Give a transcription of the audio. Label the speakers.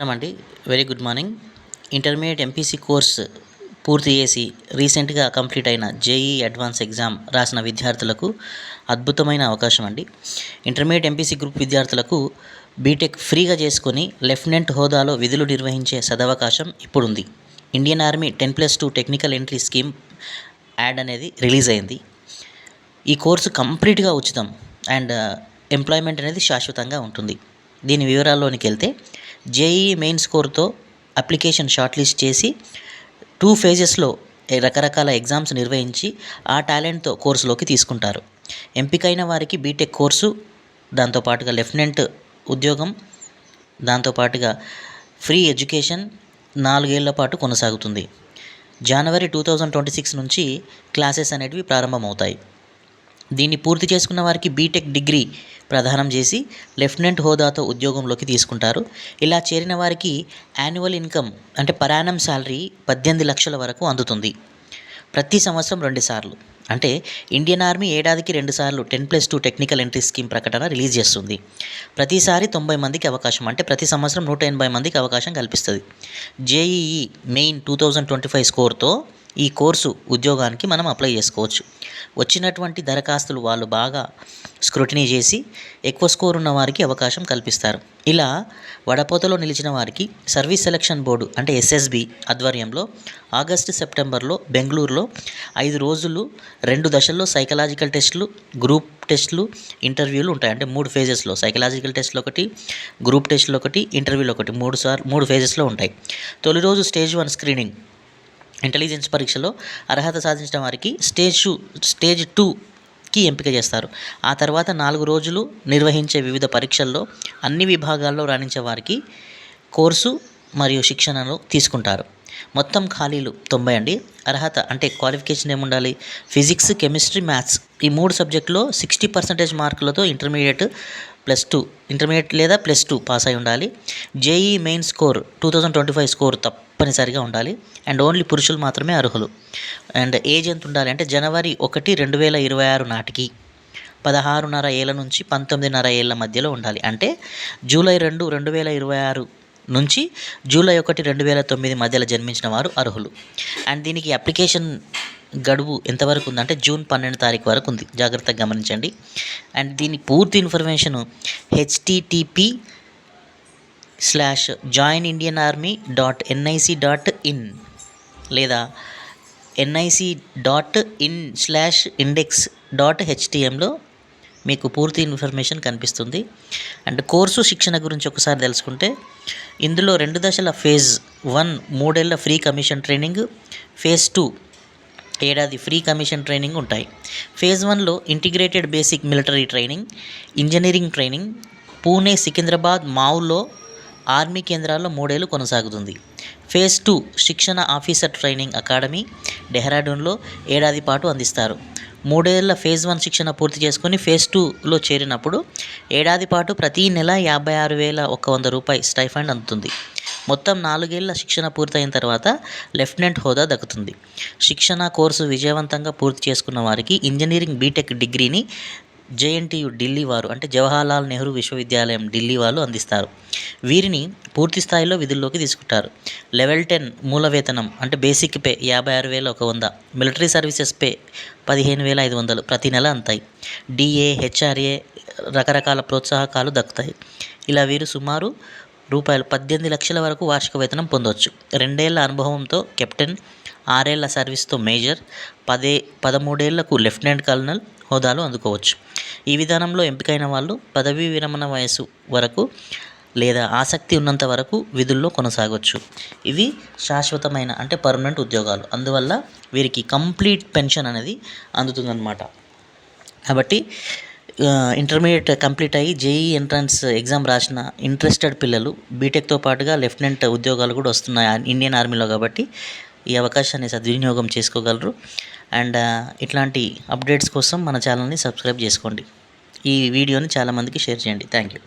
Speaker 1: నమస్కారం అండి. Very good morning intermediate MPC course పూర్తి చేసి రీసెంట్గా కంప్లీట్ అయిన జేఈ అడ్వాన్స్ ఎగ్జామ్ రాసిన విద్యార్థులకు అద్భుతమైన అవకాశం అండి. ఇంటర్మీడియట్ ఎంపీసీ గ్రూప్ విద్యార్థులకు బీటెక్ ఫ్రీగా చేసుకొని లెఫ్టినెంట్ హోదాలో విధులు నిర్వహించే సదవకాశం ఇప్పుడుంది. Indian army ten plus two technical entry scheme ad అనేది రిలీజ్ అయింది. ఈ కోర్సు కంప్లీట్గా ఉచితం అండ్ uh, ఎంప్లాయ్మెంట్ అనేది శాశ్వతంగా ఉంటుంది. దీని వివరాల్లోనికి వెళ్తే జేఈ మెయిన్ స్కోర్తో అప్లికేషన్ షార్ట్ లిస్ట్ చేసి టూ ఫేజెస్లో రకరకాల ఎగ్జామ్స్ నిర్వహించి ఆ టాలెంట్తో కోర్సులోకి తీసుకుంటారు. ఎంపికైన వారికి బీటెక్ కోర్సు దాంతోపాటుగా లెఫ్టినెంట్ ఉద్యోగం దాంతోపాటుగా ఫ్రీ ఎడ్యుకేషన్ నాలుగేళ్ళ పాటు కొనసాగుతుంది. జనవరి టూ థౌజండ్ ట్వంటీ సిక్స్ నుంచి క్లాసెస్ అనేటివి ప్రారంభమవుతాయి. దీన్ని పూర్తి చేసుకున్న వారికి బీటెక్ డిగ్రీ ప్రదానం చేసి లెఫ్టినెంట్ హోదాతో ఉద్యోగంలోకి తీసుకుంటారు. ఇలా చేరిన వారికి యాన్యువల్ ఇన్కమ్ అంటే పరాణం శాలరీ పద్దెనిమిది లక్షల వరకు అందుతుంది. ప్రతి సంవత్సరం రెండు సార్లు. అంటే ఇండియన్ ఆర్మీ ఏడాదికి రెండు సార్లు ten plus two technical entry scheme ప్రకటన రిలీజ్ చేస్తుంది. ప్రతిసారి తొంభై మందికి అవకాశం అంటే ప్రతి సంవత్సరం నూట ఎనభై మందికి అవకాశం కల్పిస్తుంది. JEE main two thousand twenty five స్కోర్తో ఈ కోర్సు ఉద్యోగానికి మనం అప్లై చేసుకోవచ్చు. వచ్చినటువంటి దరఖాస్తులు వాళ్ళు బాగా స్క్రూటినీ చేసి ఎక్కువ స్కోర్ ఉన్న వారికి అవకాశం కల్పిస్తారు. ఇలా వడపోతలో నిలిచిన వారికి సర్వీస్ సెలక్షన్ బోర్డు అంటే ఎస్ఎస్బి ఆధ్వర్యంలో ఆగస్టు సెప్టెంబర్లో బెంగళూరులో ఐదు రోజులు రెండు దశల్లో సైకలాజికల్ టెస్టులు గ్రూప్ టెస్టులు ఇంటర్వ్యూలు ఉంటాయి. అంటే మూడు ఫేజెస్లో సైకలాజికల్ టెస్ట్లు ఒకటి గ్రూప్ టెస్ట్లు ఒకటి ఇంటర్వ్యూలు ఒకటి. మూడు సార్లు మూడు ఫేజెస్లో ఉంటాయి. తొలి రోజు స్టేజ్ వన్ స్క్రీనింగ్. ఇంటెలిజెన్స్ పరీక్షలో అర్హత సాధించిన వారికి స్టేజ్ టూ స్టేజ్ టూకి ఎంపిక చేస్తారు. ఆ తర్వాత నాలుగు రోజులు నిర్వహించే వివిధ పరీక్షల్లో అన్ని విభాగాల్లో రాణించే వారికి కోర్సు మరియు శిక్షణను తీసుకుంటారు. మొత్తం ఖాళీలు తొంభై అండి. అర్హత అంటే క్వాలిఫికేషన్ ఏముండాలి? ఫిజిక్స్ కెమిస్ట్రీ మ్యాథ్స్ ఈ మూడు సబ్జెక్టులో సిక్స్టీ పర్సెంటేజ్ మార్కులతో ఇంటర్మీడియట్ ప్లస్ టూ ఇంటర్మీడియట్ లేదా ప్లస్ టూ పాస్ అయి ఉండాలి. JEE main score two thousand twenty five score తప్పనిసరిగా ఉండాలి. అండ్ ఓన్లీ పురుషులు మాత్రమే అర్హులు. అండ్ ఏజ్ ఎంత ఉండాలి అంటే జనవరి ఒకటి రెండు వేల ఇరవై ఆరు నాటికి పదహారున్నర ఏళ్ళ నుంచి పంతొమ్మిదిన్నర ఏళ్ళ మధ్యలో ఉండాలి. అంటే జూలై రెండు రెండు వేల ఇరవై ఆరు నుంచి జూలై ఒకటి రెండు వేల తొమ్మిది మధ్యలో జన్మించిన వారు అర్హులు. అండ్ దీనికి అప్లికేషన్ గడువు ఎంతవరకు ఉందంటే జూన్ పన్నెండు తారీఖు వరకు ఉంది. జాగ్రత్తగా గమనించండి. అండ్ దీని పూర్తి information HTTP slash join Indian army dot NIC dot in లేదా NIC dot in slash index dot హెచ్టిఎంలో మీకు పూర్తి ఇన్ఫర్మేషన్ కనిపిస్తుంది. అండ్ కోర్సు శిక్షణ గురించి ఒకసారి తెలుసుకుంటే ఇందులో రెండు దశల ఫేజ్ వన్ మూడేళ్ళ pre commission training phase two ఏడాది ఫ్రీ కమిషన్ ట్రైనింగ్ ఉంటాయి. ఫేజ్ వన్లో integrated basic military training engineering training Pune Secunderabad మావులో army కేంద్రాల్లో మూడేళ్ళు కొనసాగుతుంది. ఫేజ్ టూ శిక్షణ ఆఫీసర్ ట్రైనింగ్ అకాడమీ డెహ్రాడూన్లో ఏడాది పాటు అందిస్తారు. మూడేళ్ళ ఫేజ్ వన్ శిక్షణ పూర్తి చేసుకుని ఫేజ్ టూలో చేరినప్పుడు ఏడాది పాటు ప్రతి నెల యాభై ఆరు వేల ఒక వంద రూపాయి స్టైఫండ్ అందుతుంది. మొత్తం నాలుగేళ్ళ శిక్షణ పూర్తయిన తర్వాత లెఫ్టినెంట్ హోదా దక్కుతుంది. శిక్షణ కోర్సు విజయవంతంగా పూర్తి చేసుకున్న వారికి ఇంజనీరింగ్ బీటెక్ డిగ్రీని జేఎన్టీయు ఢిల్లీ వారు అంటే జవహర్లాల్ నెహ్రూ విశ్వవిద్యాలయం ఢిల్లీ వాళ్ళు అందిస్తారు. వీరిని పూర్తి స్థాయిలో విధుల్లోకి తీసుకుంటారు. లెవెల్ టెన్ మూల వేతనం అంటే బేసిక్ పే యాభై ఆరు వేల ఒక వంద. మిలిటరీ సర్వీసెస్ పే పదిహేను వేల ఐదు వందలు ప్రతి నెల అంతాయి. డిఏ హెచ్ఆర్ఏ రకరకాల ప్రోత్సాహకాలు దక్కుతాయి. ఇలా వీరు సుమారు రూపాయలు పద్దెనిమిది లక్షల వరకు వార్షిక వేతనం పొందవచ్చు రెండేళ్ళ అనుభవంతో కెప్టెన్ ఆరేళ్ళ సర్వీస్తో మేజర్ పదే పదమూడేళ్ళకు లెఫ్టినెంట్ కల్నల్ హోదాలు అందుకోవచ్చు. ఈ విధానంలో ఎంపికైన వాళ్ళు పదవీ విరమణ వయసు వరకు లేదా ఆసక్తి ఉన్నంత వరకు విధుల్లో కొనసాగవచ్చు ఇవి శాశ్వతమైన అంటే పర్మనెంట్ ఉద్యోగాలు. అందువల్ల వీరికి కంప్లీట్ పెన్షన్ అనేది అందుతుందన్నమాట. కాబట్టి ఇంటర్మీడియట్ కంప్లీట్ అయ్యి జేఈ ఎంట్రన్స్ ఎగ్జామ్ రాసిన ఇంట్రెస్టెడ్ పిల్లలు బీటెక్తో పాటుగా లెఫ్టినెంట్ ఉద్యోగాలు కూడా వస్తున్నాయి. ఇండియన్ ఆర్మీలో కాబట్టి ఈ అవకాశాన్ని సద్వినియోగం చేసుకోగలరు. అండ్ ఇట్లాంటి అప్డేట్స్ కోసం మన ఛానల్ని సబ్స్క్రైబ్ చేసుకోండి. ఈ వీడియోని చాలామందికి షేర్ చేయండి. Thank you